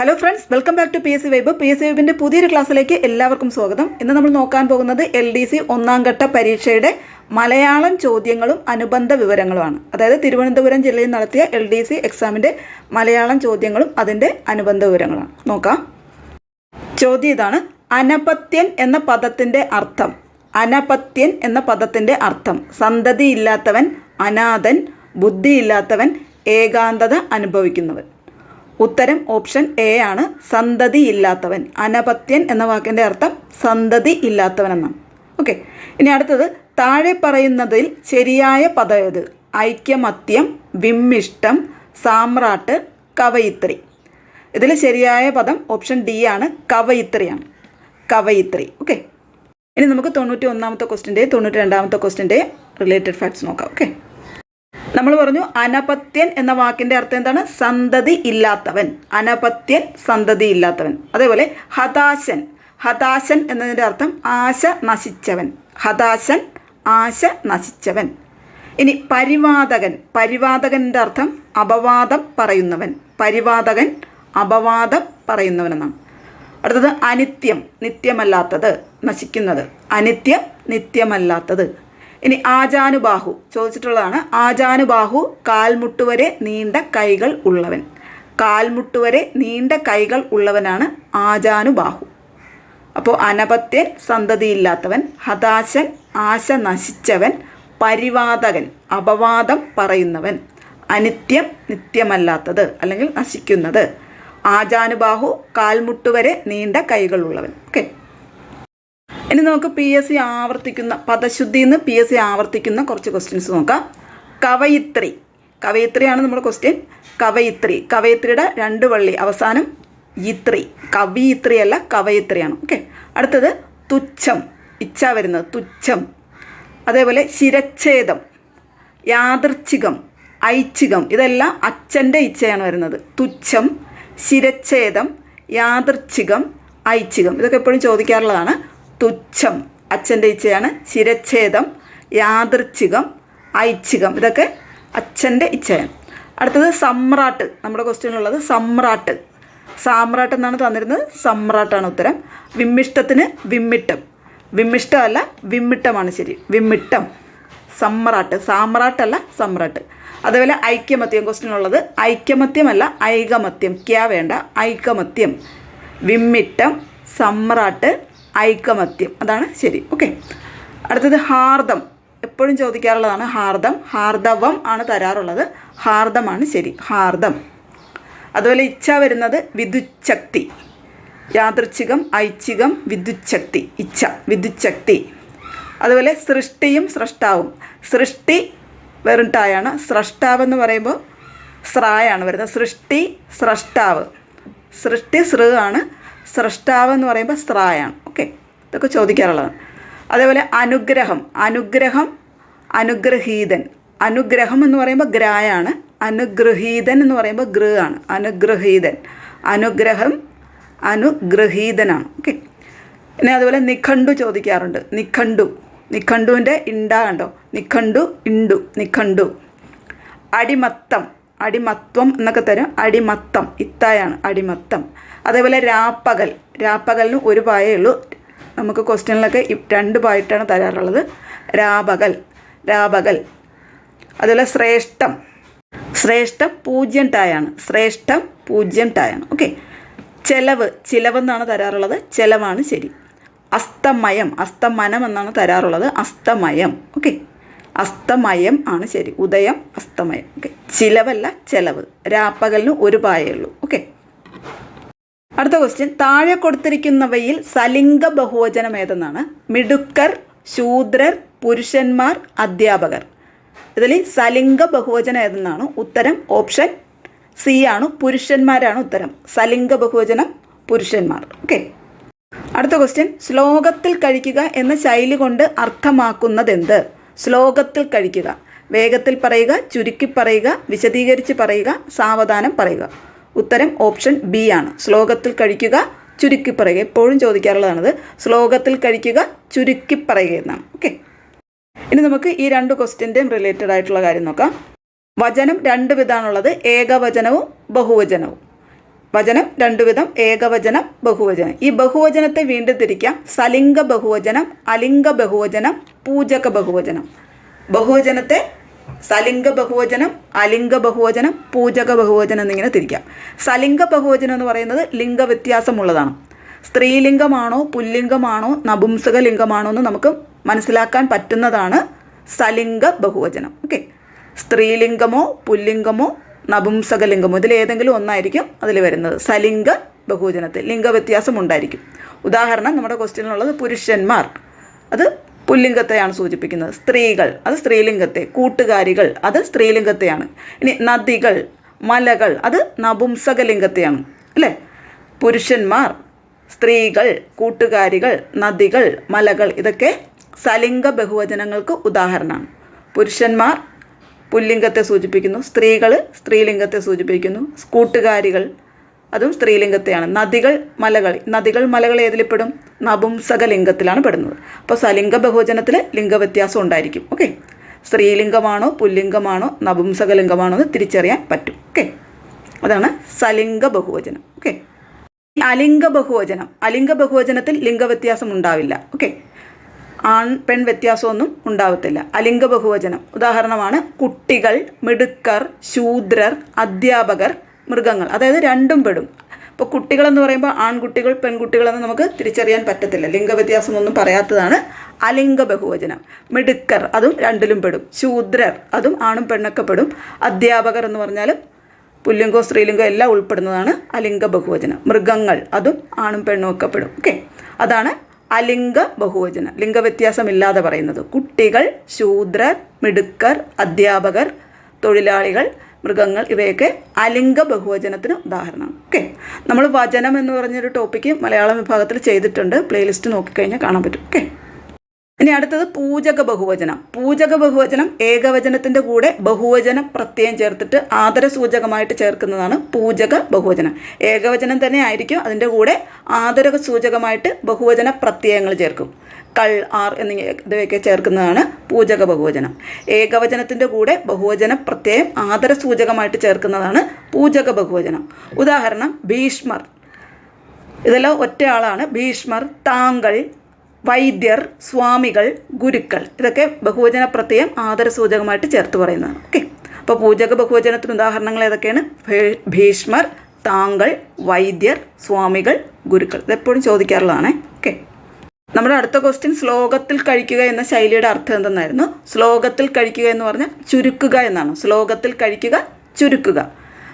Hello friends welcome back to P S C vibe P S C വൈബിന്റെ പുതിയൊരു ക്ലാസ്സിലേക്ക് എല്ലാവർക്കും സ്വാഗതം. ഇന്ന് നമ്മൾ നോക്കാൻ പോകുന്നത് എൽ ഡി സി ഒന്നാം ഘട്ട പരീക്ഷയുടെ മലയാളം ചോദ്യങ്ങളും അനുബന്ധ വിവരങ്ങളുമാണ്. അതായത് തിരുവനന്തപുരം ജില്ലയിൽ നടത്തിയ എൽ ഡി സി എക്സാമിന്റെ മലയാളം ചോദ്യങ്ങളും അതിന്റെ അനുബന്ധ വിവരങ്ങളാണ്. നോക്കാം. ചോദ്യം ഇതാണ്. അനപത്യൻ എന്ന പദത്തിന്റെ അർത്ഥം. അനപത്യൻ എന്ന പദത്തിന്റെ അർത്ഥം. സന്തതിയില്ലാത്തവൻ അനാഥൻ ബുദ്ധിയില്ലാത്തവൻ ഏകാന്തത അനുഭവിക്കുന്നവൻ. ഉത്തരം ഓപ്ഷൻ എ ആണ്. സന്തതി ഇല്ലാത്തവൻ. അനപത്യൻ എന്ന വാക്കിന്റെ അർത്ഥം സന്തതി ഇല്ലാത്തവൻ എന്നാണ് ഓക്കെ. ഇനി അടുത്തത് താഴെ പറയുന്നതിൽ ശരിയായ പദം ഏത്? ഐക്യമത്യം വിമ്മിഷ്ടം സാമ്രാട്ട് കവയിത്രി. ഇതിൽ ശരിയായ പദം ഓപ്ഷൻ ഡി ആണ്. കവയിത്രിയാണ്. കവയിത്രി. ഓക്കെ. ഇനി നമുക്ക് തൊണ്ണൂറ്റി ഒന്നാമത്തെ ക്വസ്റ്റിന്റെ തൊണ്ണൂറ്റി രണ്ടാമത്തെ ക്വസ്റ്റിന്റെ റിലേറ്റഡ് ഫാക്ട്സ് നോക്കാം. ഓക്കെ. നമ്മൾ പറഞ്ഞു അനപത്യൻ എന്ന വാക്കിന്റെ അർത്ഥം എന്താണ്? സന്തതി ഇല്ലാത്തവൻ. അനപത്യൻ സന്തതി ഇല്ലാത്തവൻ. അതേപോലെ ഹതാശൻ. ഹതാശൻ എന്നതിന്റെ അർത്ഥം ആശ നശിച്ചവൻ. ഹതാശൻ ആശ നശിച്ചവൻ. ഇനി പരിവാദകൻ. പരിവാദകന്റെ അർത്ഥം അപവാദം പറയുന്നവൻ. പരിവാദകൻ അപവാദം പറയുന്നവൻ എന്നാണ് അടുത്തത് അനിത്യം. നിത്യമല്ലാത്തത്. നശിക്കുന്നത്. അനിത്യം നിത്യമല്ലാത്തത്. ഇനി ആജാനുബാഹു ചോദിച്ചിട്ടുള്ളതാണ്. ആജാനുബാഹു കാൽമുട്ടുവരെ നീണ്ട കൈകൾ ഉള്ളവൻ. കാൽമുട്ടുവരെ നീണ്ട കൈകൾ ഉള്ളവനാണ് ആജാനുബാഹു. അപ്പോൾ അനപത്യൻ സന്തതിയില്ലാത്തവൻ ഹതാശൻ ആശ നശിച്ചവൻ പരിവാതകൻ അപവാദം പറയുന്നവൻ അനിത്യം നിത്യമല്ലാത്തത് അല്ലെങ്കിൽ നശിക്കുന്നത്. ആജാനുബാഹു കാൽമുട്ടുവരെ നീണ്ട കൈകളുള്ളവൻ ഓക്കെ ഇനി നമുക്ക് പി എസ് സി ആവർത്തിക്കുന്ന പദശുദ്ധിയിൽ നിന്ന് പി എസ് സി ആവർത്തിക്കുന്ന കുറച്ച് ക്വസ്റ്റ്യൻസ് നോക്കാം. കവയിത്രി. കവയിത്രിയാണ് നമ്മുടെ ക്വസ്റ്റ്യൻ കവയിത്രി. കവയിത്രിയുടെ രണ്ട് വള്ളി. അവസാനം ഇത്രി കവിയിത്രി അല്ല കവയിത്രിയാണ്. ഓക്കെ അടുത്തത് തുച്ഛം. ഇച്ഛ വരുന്നത് തുച്ഛം. അതേപോലെ ശിരച്ഛേദം. യാദൃച്ഛികം. ഐച്ഛികം. ഇതെല്ലാം അച്ഛന്റെ ഇച്ഛയാണ് വരുന്നത്. തുച്ഛം ശിരച്ഛേദം യാദൃച്ഛികം ഐച്ഛികം. ഇതൊക്കെ എപ്പോഴും ചോദിക്കാറുള്ളതാണ്. തുച്ഛം. അച്ഛന്റെ ഇച്ഛയാണ് ശിരച്ഛേദം യാദൃച്ഛികം ഐച്ഛികം. ഇതൊക്കെ അച്ഛന്റെ ഇച്ഛയാണ്. അടുത്തത് സമ്രാട്ട്. നമ്മുടെ ക്വസ്റ്റ്യനുള്ളത് സമ്രാട്ട്. സാമ്രാട്ട് എന്നാണ് തന്നിരുന്നത്. സമ്രാട്ടാണ് ഉത്തരം. വിമ്മിഷ്ടത്തിന് വിമ്മിട്ടം. വിമ്മിഷ്ടമല്ല വിമ്മിട്ടമാണ് ശരി. വിമ്മിട്ടം. സമ്രാട്ട്. സാമ്രാട്ടല്ല സമ്രാട്ട്. അതേപോലെ ഐക്യമത്യം ക്വസ്റ്റ്യനുള്ളത് ഐക്യമത്യമല്ല ഐകമത്യം. ക്യാ വേണ്ട. ഐകമത്യം. വിമ്മിട്ടം സമ്രാട്ട് ഐകമത്യം. അതാണ് ശരി. ഓക്കെ. അടുത്തത് ഹാർദം. എപ്പോഴും ചോദിക്കാറുള്ളതാണ് ഹാർദം. ഹാർദവം ആണ് തരാറുള്ളത്. ഹാർദമാണ് ശരി. ഹാർദം. അതുപോലെ ഇച്ഛ വരുന്നത് വിദ്യുച്ഛക്തി യാദൃച്ഛികം ഐച്ഛികം വിദ്യുച്ഛക്തി ഇച്ഛ വിദ്യുച്ഛക്തി അതുപോലെ സൃഷ്ടിയും സ്രഷ്ടാവും. സൃഷ്ടി വെറും ടായാണ് സ്രഷ്ടാവ് എന്ന് പറയുമ്പോൾ സ്രായാണ് വരുന്നത്. സൃഷ്ടി സ്രഷ്ടാവ്. സൃഷ്ടി സൃ ആണ്. സ്രഷ്ടാവ് എന്ന് പറയുമ്പോൾ സ്രായാണ് ഓക്കെ ഇതൊക്കെ ചോദിക്കാറുള്ളതാണ്. അതേപോലെ അനുഗ്രഹം. അനുഗ്രഹം അനുഗ്രഹീതൻ. അനുഗ്രഹം എന്ന് പറയുമ്പോൾ ഗ്രായാണ്. അനുഗ്രഹീതൻ എന്ന് പറയുമ്പോൾ ഗൃ ആണ് അനുഗ്രഹീതൻ. അനുഗ്രഹം അനുഗ്രഹീതനാണ്. ഓക്കെ പിന്നെ അതുപോലെ നിഖണ്ഡു ചോദിക്കാറുണ്ട്. നിഖണ്ഡു. നിഖണ്ഡുവിന്റെ ഇണ്ടാ കണ്ടോ? നിഖണ്ഡു ഇണ്ടു. നിഖണ്ഡു. അടിമത്തം. അടിമത്വം എന്നൊക്കെ തരും. അടിമത്തം. ഇത്തായാണ് അടിമത്തം. അതേപോലെ രാപ്പകൽ. രാപ്പകലിന് ഒരു പായേ ഉള്ളൂ. നമുക്ക് ക്വസ്റ്റ്യനിലൊക്കെ രണ്ട് പായിട്ടാണ് തരാറുള്ളത്. രാപകൽ. രാപകൽ. അതുപോലെ ശ്രേഷ്ഠം. ശ്രേഷ്ഠം പൂജ്യം ടായാണ്. ശ്രേഷ്ഠം പൂജ്യം ടായാണ്. ഓക്കെ. ചെലവ്. ചിലവെന്നാണ് തരാറുള്ളത്. ചെലവാണ് ശരി. അസ്തമയം. അസ്തമനം എന്നാണ് തരാറുള്ളത്. അസ്തമയം. ഓക്കെ. അസ്തമയം ആണ് ശരി. ഉദയം അസ്തമയം. ഓക്കെ ചിലവല്ല ചെലവ്. രാപ്പകലിന് ഒരു പായേ ഉള്ളൂ ഓക്കെ അടുത്ത ക്വസ്റ്റ്യൻ താഴെ കൊടുത്തിരിക്കുന്നവയിൽ സലിംഗ ബഹുവചനം ഏതെന്നാണ്? മിടുക്കർ ശൂദ്രർ പുരുഷന്മാർ അധ്യാപകർ. ഇതിൽ സലിംഗ ബഹുവചനം ഏതെന്നാണ്? ഉത്തരം ഓപ്ഷൻ സി ആണ്. പുരുഷന്മാരാണ് ഉത്തരം. സലിംഗ ബഹുവചനം പുരുഷന്മാർ. ഓക്കെ അടുത്ത ക്വസ്റ്റ്യൻ ശ്ലോകത്തിൽ കഴിക്കുക എന്ന ശൈലി കൊണ്ട് അർത്ഥമാക്കുന്നതെന്ത്? ശ്ലോകത്തിൽ കഴിക്കുക. വേഗത്തിൽ പറയുക ചുരുക്കി പറയുക വിശദീകരിച്ച് പറയുക സാവധാനം പറയുക. ഉത്തരം ഓപ്ഷൻ ബി ആണ്. ശ്ലോകത്തിൽ കഴിക്കുക ചുരുക്കി പറയുക. എപ്പോഴും ചോദിക്കാറുള്ളതാണത്. ശ്ലോകത്തിൽ കഴിക്കുക ചുരുക്കി പറയുക എന്നാണ്. ഓക്കെ. ഇനി നമുക്ക് ഈ രണ്ട് ക്വസ്റ്റ്യന്റെയും റിലേറ്റഡ് ആയിട്ടുള്ള കാര്യം നോക്കാം. വചനം രണ്ട് വിധമാണുള്ളത് ഏകവചനവും ബഹുവചനവും. വചനം രണ്ടുവിധം ഏകവചനം ബഹുവചനം. ഈ ബഹുവചനത്തെ വീണ്ടും തിരിക്കാം സലിംഗ ബഹുവചനം അലിംഗ ബഹുവചനം പൂജക ബഹുവചനം. ബഹുവചനത്തെ സലിംഗ ബഹുവചനം അലിംഗ ബഹുവചനം പൂജക ബഹുവചനം എന്നിങ്ങനെ തിരിക്കാം. സലിംഗ ബഹുവചനം എന്ന് പറയുന്നത് ലിംഗവ്യത്യാസമുള്ളതാണ്. സ്ത്രീലിംഗമാണോ പുല്ലിംഗമാണോ നപുംസക ലിംഗമാണോ എന്ന് നമുക്ക് മനസ്സിലാക്കാൻ പറ്റുന്നതാണ് സലിംഗ ബഹുവചനം. ഓക്കെ? സ്ത്രീലിംഗമോ പുല്ലിംഗമോ നപുംസകലിംഗമോ മുതൽ ഏതെങ്കിലും ഒന്നായിരിക്കും അതിൽ വരുന്നത്. സലിംഗ ബഹുജനത്തിൽ ലിംഗവ്യത്യാസം ഉണ്ടായിരിക്കും. ഉദാഹരണം നമ്മുടെ ക്വസ്റ്റ്യനിലുള്ളത് പുരുഷന്മാർ. അത് പുല്ലിംഗത്തെയാണ് സൂചിപ്പിക്കുന്നത്. സ്ത്രീകൾ അത് സ്ത്രീലിംഗത്തെ. കൂട്ടുകാരികൾ അത് സ്ത്രീലിംഗത്തെയാണ്. ഇനി നദികൾ മലകൾ അത് നപുംസകലിംഗത്തെയാണ്. അല്ലേ? പുരുഷന്മാർ സ്ത്രീകൾ കൂട്ടുകാരികൾ നദികൾ മലകൾ ഇതൊക്കെ സലിംഗ ബഹുവചനങ്ങൾക്ക് ഉദാഹരണമാണ്. പുരുഷന്മാർ പുല്ലിംഗത്തെ സൂചിപ്പിക്കുന്നു. സ്ത്രീകൾ സ്ത്രീലിംഗത്തെ സൂചിപ്പിക്കുന്നു. കൂട്ടുകാരികൾ അതും സ്ത്രീലിംഗത്തെയാണ്. നദികൾ മലകൾ. നദികൾ മലകൾ ഏതിൽപ്പെടും? നപുംസകലിംഗത്തിലാണ് പെടുന്നത്. അപ്പോൾ സലിംഗ ബഹുവചനത്തിൽ ലിംഗവ്യത്യാസം ഉണ്ടായിരിക്കും. ഓക്കെ? സ്ത്രീലിംഗമാണോ പുല്ലിംഗമാണോ നപുംസകലിംഗമാണോ എന്ന് തിരിച്ചറിയാൻ പറ്റും. ഓക്കെ? അതാണ് സലിംഗ ബഹുവചനം. ഓക്കെ? അലിംഗ ബഹുവചനം അലിംഗ ബഹുവചനത്തിൽ ലിംഗവ്യത്യാസം ഉണ്ടാവില്ല. ഓക്കെ? ആൺ പെൺ വ്യത്യാസമൊന്നും ഉണ്ടാവത്തില്ല. അലിംഗ ബഹുവചനം. ഉദാഹരണമാണ് കുട്ടികൾ മിടുക്കർ ശൂദ്രർ അധ്യാപകർ മൃഗങ്ങൾ. അതായത് രണ്ടും പെടും. ഇപ്പോൾ കുട്ടികളെന്ന് പറയുമ്പോൾ ആൺകുട്ടികൾ പെൺകുട്ടികളെന്ന് നമുക്ക് തിരിച്ചറിയാൻ പറ്റത്തില്ല. ലിംഗവ്യത്യാസമൊന്നും പറയാത്തതാണ് അലിംഗ ബഹുവചനം. മിടുക്കർ അതും രണ്ടിലും പെടും. ശൂദ്രർ അതും ആണും പെണ്ണൊക്കെ പെടും. അധ്യാപകർ എന്ന് പറഞ്ഞാലും പുല്ലിംഗോ സ്ത്രീലിംഗോ എല്ലാം ഉൾപ്പെടുന്നതാണ് അലിംഗ ബഹുവചനം. മൃഗങ്ങൾ അതും ആണും പെണ്ണും ഒക്കെ പെടും. ഓക്കെ? അതാണ് അലിംഗ ബഹുവചനം. ലിംഗവ്യത്യാസമില്ലാതെ പറയുന്നത്. കുട്ടികൾ ശൂദ്രർ മിടുക്കർ അധ്യാപകർ തൊഴിലാളികൾ മൃഗങ്ങൾ ഇവയൊക്കെ അലിംഗ ബഹുവചനത്തിന് ഉദാഹരണമാണ്. ഓക്കെ നമ്മൾ വചനം എന്ന് പറഞ്ഞൊരു ടോപ്പിക്ക് മലയാളം വിഭാഗത്തിൽ ചെയ്തിട്ടുണ്ട്. പ്ലേലിസ്റ്റ് നോക്കിക്കഴിഞ്ഞാൽ കാണാൻ പറ്റും. ഓക്കെ ഇനി അടുത്തത് പൂജക ബഹുവചനം. പൂജക ബഹുവചനം ഏകവചനത്തിന്റെ കൂടെ ബഹുവചനം പ്രത്യയം ചേർത്തിട്ട് ആദരസൂചകമായിട്ട് ചേർക്കുന്നതാണ് പൂജക ബഹുവചനം. ഏകവചനം തന്നെ ആയിരിക്കും അതിന്റെ കൂടെ ആദര സൂചകമായിട്ട് ബഹുവചന പ്രത്യയങ്ങൾ ചേർക്കും. കൾ ആർ എന്നിവയൊക്കെ ചേർക്കുന്നതാണ് പൂജക ബഹുവചനം. ഏകവചനത്തിന്റെ കൂടെ ബഹുവചന പ്രത്യയം ആദര സൂചകമായിട്ട് ചേർക്കുന്നതാണ് പൂജക ബഹുവചനം. ഉദാഹരണം ഭീഷ്മർ. ഇതെല്ലാം ഒറ്റയാളാണ്. ഭീഷ്മർ താങ്കൾ വൈദ്യർ സ്വാമികൾ ഗുരുക്കൾ. ഇതൊക്കെ ബഹുവചന പ്രത്യയം ആദരസൂചകമായിട്ട് ചേർത്ത് പറയുന്നതാണ്. ഓക്കെ? അപ്പോൾ പൂജക ബഹുവചനത്തിന് ഉദാഹരണങ്ങൾ ഏതൊക്കെയാണ്? ഭീഷ്മർ താങ്കൾ വൈദ്യർ സ്വാമികൾ ഗുരുക്കൾ. ഇതെപ്പോഴും ചോദിക്കാറുള്ളതാണ്. ഓക്കെ? നമ്മുടെ അടുത്ത ക്വസ്റ്റ്യൻ ശ്ലോകത്തിൽ കഴിക്കുക എന്ന ശൈലിയുടെ അർത്ഥം എന്തെന്നായിരുന്നു? ശ്ലോകത്തിൽ കഴിക്കുക എന്ന് പറഞ്ഞാൽ ചുരുക്കുക എന്നാണ്. ശ്ലോകത്തിൽ കഴിക്കുക ചുരുക്കുക.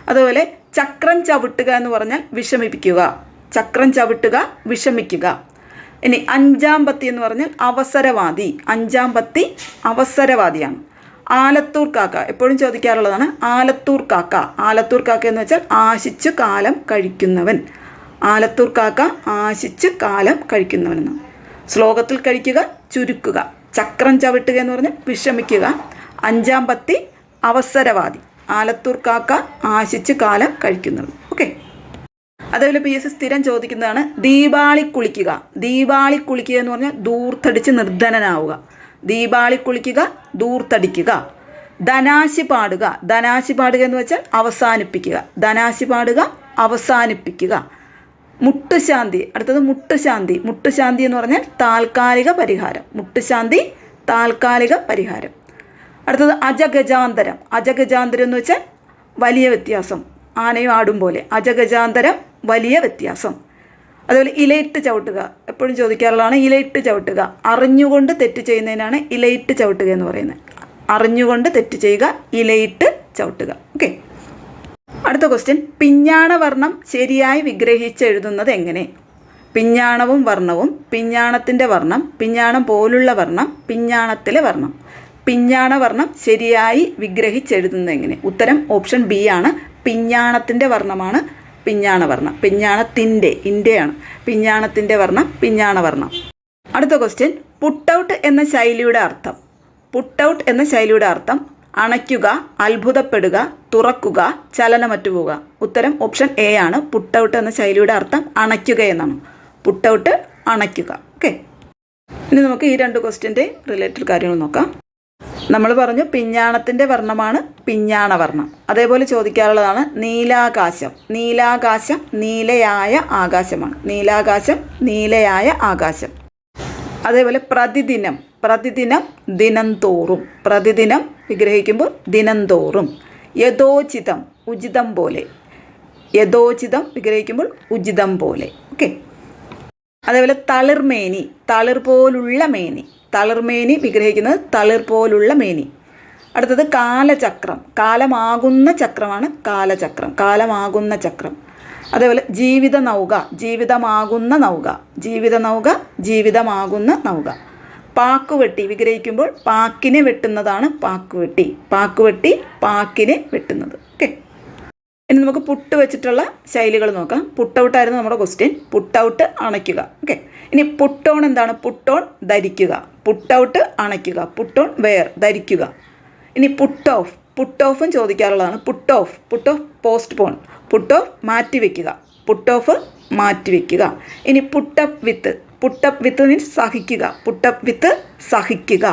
അതുപോലെ ചക്രം ചവിട്ടുക എന്ന് പറഞ്ഞാൽ വിഷമിപ്പിക്കുക. ചക്രം ചവിട്ടുക വിഷമിക്കുക. ഇനി അഞ്ചാം പത്തി എന്ന് പറഞ്ഞാൽ അവസരവാദി. അഞ്ചാം പത്തി അവസരവാദിയാണ്. ആലത്തൂർ കാക്ക. എപ്പോഴും ചോദിക്കാറുള്ളതാണ് ആലത്തൂർ കാക്ക. ആലത്തൂർ കാക്ക എന്ന് വെച്ചാൽ ആശിച്ചു കാലം കഴിക്കുന്നവൻ. ആലത്തൂർ കാക്ക ആശിച്ച് കാലം കഴിക്കുന്നവൻ എന്നാണ് ശ്ലോകത്തിൽ കഴിക്കുക ചുരുക്കുക. ചക്രം ചവിട്ടുക എന്ന് പറഞ്ഞാൽ വിഷമിക്കുക. അഞ്ചാം പത്തി അവസരവാദി. ആലത്തൂർ കാക്ക ആശിച്ച് കാലം കഴിക്കുന്നവൻ. ഓക്കെ. അതേപോലെ പി എസ് സ്ഥിരം ചോദിക്കുന്നതാണ് ദീപാളി കുളിക്കുക. ദീപാളി കുളിക്കുക എന്ന് പറഞ്ഞാൽ ദൂർത്തടിച്ച് നിർധനനാവുക. ദീപാളി കുളിക്കുക ദൂർത്തടിക്കുക ധനാശി പാടുക. ധനാശി പാടുക എന്ന് വെച്ചാൽ അവസാനിപ്പിക്കുക. ധനാശി പാടുക അവസാനിപ്പിക്കുക. മുട്ടുശാന്തി. അടുത്തത് മുട്ടുശാന്തി. മുട്ടുശാന്തി എന്ന് പറഞ്ഞാൽ താൽക്കാലിക പരിഹാരം. മുട്ടുശാന്തി താൽക്കാലിക പരിഹാരം. അടുത്തത് അജഗജാന്തരം. അജഗജാന്തരം എന്ന് വെച്ചാൽ വലിയ വ്യത്യാസം. ആനയും ആടും പോലെ. അജഗജാന്തരം വലിയ വ്യത്യാസം. അതുപോലെ ഇലയിട്ട് ചവിട്ടുക. എപ്പോഴും ചോദിക്കാറുള്ളതാണ് ഇലയിട്ട് ചവിട്ടുക. അറിഞ്ഞുകൊണ്ട് തെറ്റ് ചെയ്യുന്നതിനാണ് ഇലയിട്ട് ചവിട്ടുക എന്ന് പറയുന്നത്. അറിഞ്ഞുകൊണ്ട് തെറ്റ് ചെയ്യുക ഇലയിട്ട് ചവിട്ടുക. ഓക്കെ അടുത്ത ക്വസ്റ്റ്യൻ പിഞ്ഞാണ വർണം ശരിയായി വിഗ്രഹിച്ചെഴുതുന്നത് എങ്ങനെ? പിഞ്ഞാണവും വർണവും പിഞ്ഞാണത്തിന്റെ വർണം പിഞ്ഞാണം പോലുള്ള വർണം പിഞ്ഞാണത്തിലെ വർണം. പിഞ്ഞാണ വർണം ശരിയായി വിഗ്രഹിച്ചെഴുതുന്നത് എങ്ങനെ? ഉത്തരം ഓപ്ഷൻ ബി ആണ്. പിഞ്ഞാണത്തിന്റെ വർണമാണ്. പിഞ്ഞാണ വർണം പിഞ്ഞാണത്തിന്റെ ഇന്റെയാണ് പിഞ്ഞാണത്തിന്റെ വർണം പിഞ്ഞാണ വർണം അടുത്ത ക്വസ്റ്റ്യൻ പുട്ടൗട്ട് എന്ന ശൈലിയുടെ അർത്ഥം. പുട്ടൗട്ട് എന്ന ശൈലിയുടെ അർത്ഥം അണയ്ക്കുക അത്ഭുതപ്പെടുക തുറക്കുക ചലനമറ്റു പോവുക ഉത്തരം ഓപ്ഷൻ എ ആണ്. പുട്ടൗട്ട് എന്ന ശൈലിയുടെ അർത്ഥം അണയ്ക്കുക എന്നാണ്. പുട്ടൗട്ട് അണയ്ക്കുക. ഓക്കെ ഇനി നമുക്ക് ഈ രണ്ട് ക്വസ്റ്റ്യന്റെ റിലേറ്റഡ് കാര്യങ്ങൾ നോക്കാം. നമ്മൾ പറഞ്ഞു പിഞ്ഞാണത്തിന്റെ വർണമാണ് പിഞ്ഞാണ വർണം അതേപോലെ ചോദിക്കാറുള്ളതാണ് നീലാകാശം. നീലാകാശം നീലയായ ആകാശമാണ്. നീലാകാശം നീലയായ ആകാശം. അതേപോലെ പ്രതിദിനം. പ്രതിദിനം ദിനം തോറും പ്രതിദിനം വിഗ്രഹിക്കുമ്പോൾ ദിനം തോറും യഥോചിതം ഉചിതം പോലെ. യഥോചിതം വിഗ്രഹിക്കുമ്പോൾ ഉചിതം പോലെ. ഓക്കെ. അതേപോലെ തളിർമേനി. തളിർ പോലുള്ള മേനി. തളിർമേനി വിഗ്രഹിക്കുന്നത് തളിർ പോലുള്ള മേനി. അടുത്തത് കാലചക്രം. കാലമാകുന്ന ചക്രമാണ് കാലചക്രം. കാലമാകുന്ന ചക്രം. അതേപോലെ ജീവിത നൗക ജീവിതമാകുന്ന നൗക. ജീവിത നൗക ജീവിതമാകുന്ന നൗക. പാക്കുവെട്ടി വിഗ്രഹിക്കുമ്പോൾ പാക്കിനെ വെട്ടുന്നതാണ് പാക്കുവെട്ടി. പാക്കുവെട്ടി പാക്കിനെ വെട്ടുന്നത്. ഇനി നമുക്ക് പുട്ട് വെച്ചിട്ടുള്ള ശൈലികൾ നോക്കാം. പുട്ടൗട്ടായിരുന്നു നമ്മുടെ ക്വസ്റ്റ്യൻ പുട്ടൗട്ട് അണയ്ക്കുക. ഓക്കെ ഇനി പുട്ടോൺ എന്താണ്? പുട്ടോൺ ധരിക്കുക. പുട്ടൗട്ട് അണയ്ക്കുക. പുട്ടോൺ വെയർ ധരിക്കുക. ഇനി പുട്ട് ഓഫ് പുട്ട് ഓഫും ചോദിക്കാറുള്ളതാണ്. Put off put off postpone put off മാറ്റി വെക്കുക. പുട്ട് ഓഫ് മാറ്റി വെക്കുക. ഇനി put up with put up with means സഹിക്കുക. Put up with സഹിക്കുക.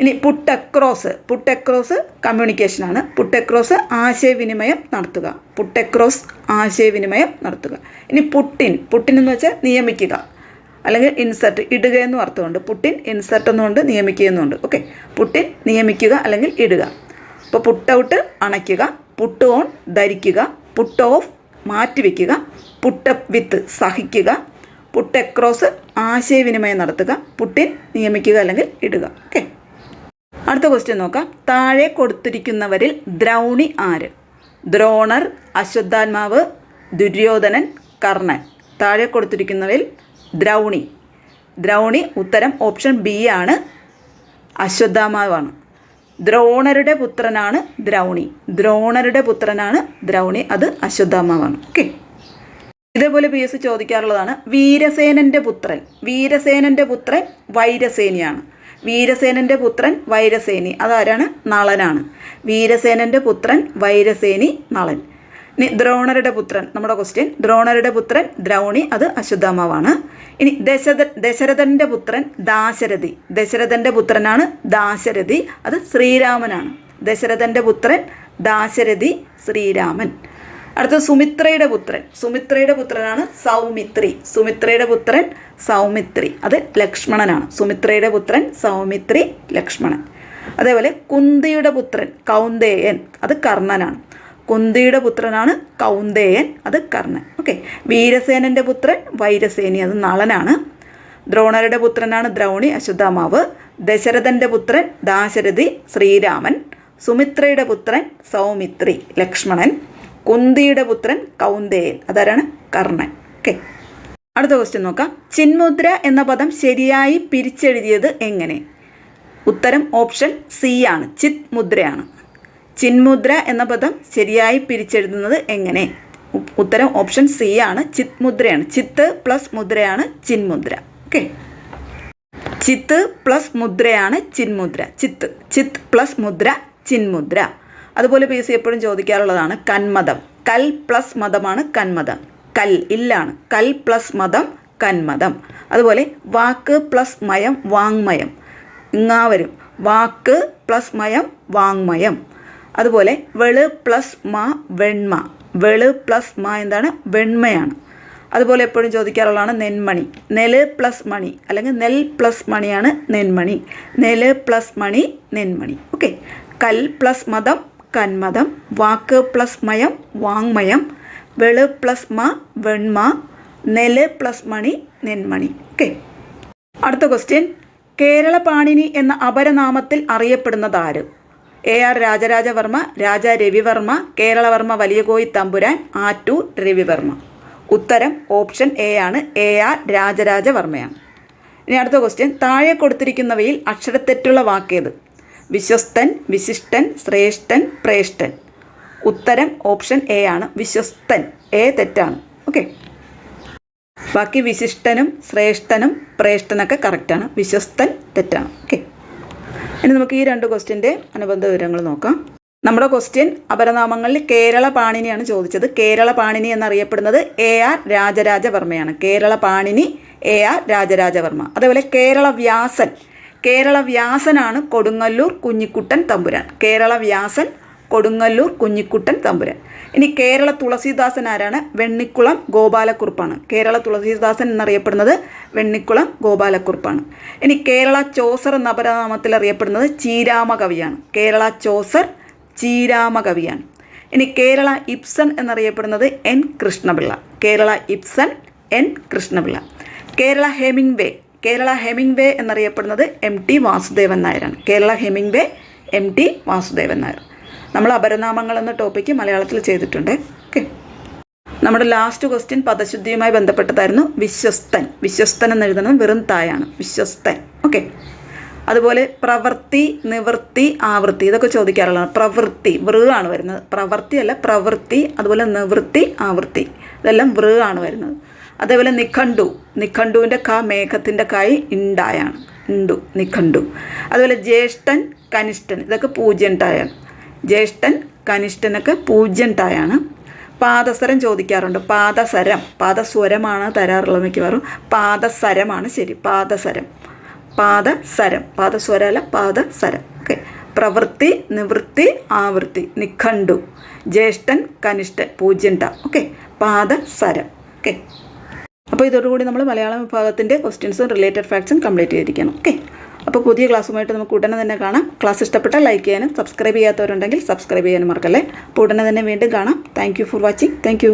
ഇനി പുട്ട് അക്രോസ് പുട്ട് അക്രോസ് കമ്മ്യൂണിക്കേഷനാണ്. പുട്ട് അക്രോസ് ആശയവിനിമയം നടത്തുക. പുട്ട് അക്രോസ് ആശയവിനിമയം നടത്തുക. ഇനി പുട്ടിൻ പുട്ടിൻ എന്ന് വെച്ചാൽ നിയമിക്കുക. അല്ലെങ്കിൽ ഇൻസർട്ട് ഇടുക എന്നും അർത്ഥമുണ്ട്. പുട്ടിൻ ഇൻസർട്ട് എന്നുകൊണ്ട് നിയമിക്കുക എന്നുണ്ട് ഓക്കെ പുട്ടിൻ നിയമിക്കുക അല്ലെങ്കിൽ ഇടുക. അപ്പോൾ പുട്ട് ഔട്ട് അണയ്ക്കുക. പുട്ട് ഓൺ ധരിക്കുക. പുട്ട് ഓഫ് മാറ്റിവെക്കുക പുട്ടപ്പ് വിത്ത് സഹിക്കുക. പുട്ട് അക്രോസ് ആശയവിനിമയം നടത്തുക. പുട്ടിൻ നിയമിക്കുക അല്ലെങ്കിൽ ഇടുക. ഓക്കെ അടുത്ത ക്വസ്റ്റ്യൻ നോക്കാം. താഴെ കൊടുത്തിരിക്കുന്നവരിൽ ദ്രൗണി ആര്? ദ്രോണർ അശ്വത്ഥാത്മാവ് ദുര്യോധനൻ കർണൻ. താഴെ കൊടുത്തിരിക്കുന്നവരിൽ ദ്രൗണി. ദ്രൗണി ഉത്തരം ഓപ്ഷൻ ബി ആണ്. അശ്വത്ഥാമാവാണ് ദ്രോണരുടെ പുത്രനാണ് ദ്രൗണി. ദ്രോണരുടെ പുത്രനാണ് ദ്രൗണി. അത് അശ്വത്ഥാമാവാണ് ഓക്കെ ഇതേപോലെ പി എസ് ചോദിക്കാറുള്ളതാണ്. വീരസേനന്റെ പുത്രൻ. വീരസേനന്റെ പുത്രൻ വൈരസേനിയാണ്. വീരസേനന്റെ പുത്രൻ വൈരസേനി. അതാരാണ്? നളനാണ്. വീരസേനന്റെ പുത്രൻ വൈരസേനി നളൻ. ഇനി ദ്രോണരുടെ പുത്രൻ നമ്മുടെ ക്വസ്റ്റ്യൻ ദ്രോണരുടെ പുത്രൻ ദ്രൗണി അത് അശ്വത്ഥാമാവാണ്. ഇനി ദശരഥ ദശരഥന്റെ പുത്രൻ ദാശരഥി. ദശരഥന്റെ പുത്രനാണ് ദാശരഥി അത് ശ്രീരാമനാണ്. ദശരഥന്റെ പുത്രൻ ദാശരഥി ശ്രീരാമൻ. അടുത്ത സുമിത്രയുടെ പുത്രൻ. സുമിത്രയുടെ പുത്രനാണ് സൗമിത്രി. സുമിത്രയുടെ പുത്രൻ സൗമിത്രി. അത് ലക്ഷ്മണനാണ്. സുമിത്രയുടെ പുത്രൻ സൗമിത്രി ലക്ഷ്മണൻ. അതേപോലെ കുന്തിയുടെ പുത്രൻ കൗന്ദേയൻ അത് കർണനാണ്. കുന്തിയുടെ പുത്രനാണ് കൗന്ദേയൻ അത് കർണൻ. ഓക്കെ. വീരസേനന്റെ പുത്രൻ വൈരസേനി അത് നളനാണ്. ദ്രോണരുടെ പുത്രനാണ് ദ്രൗണി അശ്വത്ഥാമാവ്. ദശരഥന്റെ പുത്രൻ ദാശരഥി ശ്രീരാമൻ. സുമിത്രയുടെ പുത്രൻ സൗമിത്രി ലക്ഷ്മണൻ. കുന്തിയുടെ പുത്രൻ കൗന്ദേയൻ. അതാരാണ്? കർണൻ. ഓക്കെ. അടുത്ത ക്വസ്റ്റ്യൻ നോക്കാം. ചിന്മുദ്ര എന്ന പദം ശരിയായി പിരിച്ചെഴുതിയത് എങ്ങനെ? ഉത്തരം ഓപ്ഷൻ സി ആണ്. ചിത് മുദ്രയാണ് ചിന്മുദ്ര എന്ന പദം ശരിയായി പിരിച്ചെഴുതുന്നത് എങ്ങനെ? ഉത്തരം ഓപ്ഷൻ സി ആണ്. ചിത് മുദ്രയാണ് ചിത്ത് പ്ലസ് മുദ്രയാണ് ചിന്മുദ്ര. ഓക്കെ. ചിത്ത് പ്ലസ് മുദ്രയാണ് ചിന്മുദ്ര. ചിത്ത്. ചിത്ത് പ്ലസ് മുദ്ര ചിന്മുദ്ര. അതുപോലെ പി സി എപ്പോഴും ചോദിക്കാറുള്ളതാണ് കന്മതം. കൽ പ്ലസ് മതമാണ് കന്മതം. കൽ ഇല്ലാണ്. കൽ പ്ലസ് മതം കന്മതം. അതുപോലെ വാക്ക് പ്ലസ് മയം വാങ്മയം. ഇങ്ങാവരും. വാക്ക് പ്ലസ് മയം വാങ്മയം. അതുപോലെ വെൾ പ്ലസ് മ വെണ്മ. വെൾ പ്ലസ് മ എന്താണ്? വെണ്മയാണ്. അതുപോലെ എപ്പോഴും ചോദിക്കാറുള്ളതാണ് നെന്മണി. നെൽ പ്ലസ് മണി അല്ലെങ്കിൽ നെൽ പ്ലസ് മണിയാണ് നെന്മണി. നെൽ പ്ലസ് മണി നെന്മണി. ഓക്കെ. കൽ പ്ലസ് മതം കന്മതം വാക്ക് പ്ലസ് മയം വാങ്മയം വെൾ പ്ലസ് മ വെൺമ നെൽ പ്ലസ് മണി നെന്മണി. ഓക്കെ അടുത്ത ക്വസ്റ്റ്യൻ കേരള പാണിനി എന്ന അപരനാമത്തിൽ അറിയപ്പെടുന്നത് ആര്? A R Rajarajavarma Raja Ravivarma Keralavarma Valiyakoyi Thampuran Attoor Ravivarma. ഉത്തരം ഓപ്ഷൻ എ ആണ്. എ ആർ രാജരാജവർമ്മയാണ്. ഇനി അടുത്ത ക്വസ്റ്റ്യൻ താഴെ കൊടുത്തിരിക്കുന്നവയിൽ അക്ഷരത്തെറ്റുള്ള വാക്കേത്? വിശ്വസ്തൻ വിശിഷ്ടൻ ശ്രേഷ്ഠൻ പ്രേഷ്ഠൻ. ഉത്തരം ഓപ്ഷൻ എ ആണ്. വിശ്വസ്തൻ. എ തെറ്റാണ്. ഓക്കെ ബാക്കി വിശിഷ്ടനും ശ്രേഷ്ഠനും പ്രേഷ്ഠനൊക്കെ കറക്റ്റാണ് വിശ്വസ്തൻ തെറ്റാണ്. ഓക്കെ ഇനി നമുക്ക് ഈ രണ്ട് ക്വസ്റ്റ്യന്റെ അനുബന്ധ വിവരങ്ങൾ നോക്കാം. നമ്മുടെ ക്വസ്റ്റ്യൻ അപരനാമങ്ങളിൽ കേരള പാണിനിയാണ് ചോദിച്ചത്. കേരള പാണിനി എന്നറിയപ്പെടുന്നത് എ ആർ രാജരാജവർമ്മയാണ് കേരള പാണിനി എ ആർ രാജരാജവർമ്മ അതേപോലെ കേരള വ്യാസൻ കേരള വ്യാസനാണ് കൊടുങ്ങല്ലൂർ കുഞ്ഞിക്കുട്ടൻ തമ്പുരാൻ. കേരള വ്യാസൻ കൊടുങ്ങല്ലൂർ കുഞ്ഞിക്കുട്ടൻ തമ്പുരാൻ. ഇനി കേരള തുളസീദാസൻ ആരാണ്? വെണ്ണിക്കുളം ഗോപാലക്കുറുപ്പാണ്. കേരള തുളസീദാസൻ എന്നറിയപ്പെടുന്നത് വെണ്ണിക്കുളം ഗോപാലക്കുറുപ്പാണ്. ഇനി കേരള ചോസർ എന്ന അപരനാമത്തിൽ അറിയപ്പെടുന്നത് ചീരാമ കവിയാണ് കേരള ചോസർ ചീരാമ കവിയാണ് ഇനി കേരള ഇപ്സൺ എന്നറിയപ്പെടുന്നത് N Krishnapillai. Kerala Ibsen N Krishnapillai. Kerala Hemingway Kerala Hemingway എന്നറിയപ്പെടുന്നത് എം ടി വാസുദേവൻ നായരാണ്. Kerala Hemingway M T Vasudevan Nair. നമ്മൾ അപരനാമങ്ങൾ എന്ന ടോപ്പിക്ക് മലയാളത്തിൽ ചെയ്തിട്ടുണ്ട്. ഓക്കെ നമ്മുടെ ലാസ്റ്റ് ക്വസ്റ്റ്യൻ പദശുദ്ധിയുമായി ബന്ധപ്പെട്ടതായിരുന്നു വിശ്വസ്തൻ. വിശ്വസ്തൻ എന്ന് എഴുതുന്നത് വെറും തായാണ്. വിശ്വസ്തൻ. ഓക്കെ അതുപോലെ പ്രവൃത്തി നിവൃത്തി ആവൃത്തി ഇതൊക്കെ ചോദിക്കാറുള്ളതാണ്. പ്രവൃത്തി വൃ ആണ് വരുന്നത്. പ്രവൃത്തി അല്ല പ്രവൃത്തി അതുപോലെ നിവൃത്തി ആവൃത്തി. ഇതെല്ലാം വൃ ആണ് വരുന്നത്. അതേപോലെ നിഖണ്ഡു. നിഖണ്ഡുവിന്റെ ക മേഘത്തിന്റെ കായ് ഇണ്ടായാണ്. ഇണ്ടു നിഖണ്ഡു. അതുപോലെ ജ്യേഷ്ഠൻ കനിഷ്ഠൻ ഇതൊക്കെ പൂജ്യം ടായാണ് ജ്യേഷ്ഠൻ കനിഷ്ഠനൊക്കെ പൂജ്യം ടായാണ് പാദസരം ചോദിക്കാറുണ്ട്. പാദസരം. പാദസ്വരമാണ് തരാറുള്ളത് മിക്കവാറും. പാദസരമാണ് ശരി. പാദസരം. പാദസരം. പാദസ്വരമല്ല പാദസരം. ഓക്കെ. പ്രവൃത്തി നിവൃത്തി ആവൃത്തി. നിഖണ്ഡു. ജ്യേഷ്ഠൻ കനിഷ്ഠൻ പൂജ്യൻ ട ഓക്കെ. പാദസരം. ഓക്കെ. അപ്പോൾ ഇതോടുകൂടി നമ്മൾ മലയാളം വിഭാഗത്തിന്റെ ക്വസ്റ്റ്യൻസും റിലേറ്റഡ് ഫാക്ട്സും കംപ്ലീറ്റ് ചെയ്തിരിക്കണം ഓക്കെ അപ്പോൾ പുതിയ ക്ലാസ്സുമായിട്ട് നമുക്ക് ഉടനെ തന്നെ കാണാം. ക്ലാസ് ഇഷ്ടപ്പെട്ടാൽ ലൈക്ക് ചെയ്യാനും സബ്സ്ക്രൈബ് ചെയ്യാത്തവരുണ്ടെങ്കിൽ സബ്സ്ക്രൈബ് ചെയ്യാനും മറക്കല്ലേ? അപ്പോൾ ഉടനെ തന്നെ വീണ്ടും കാണാം. Thank for watching thank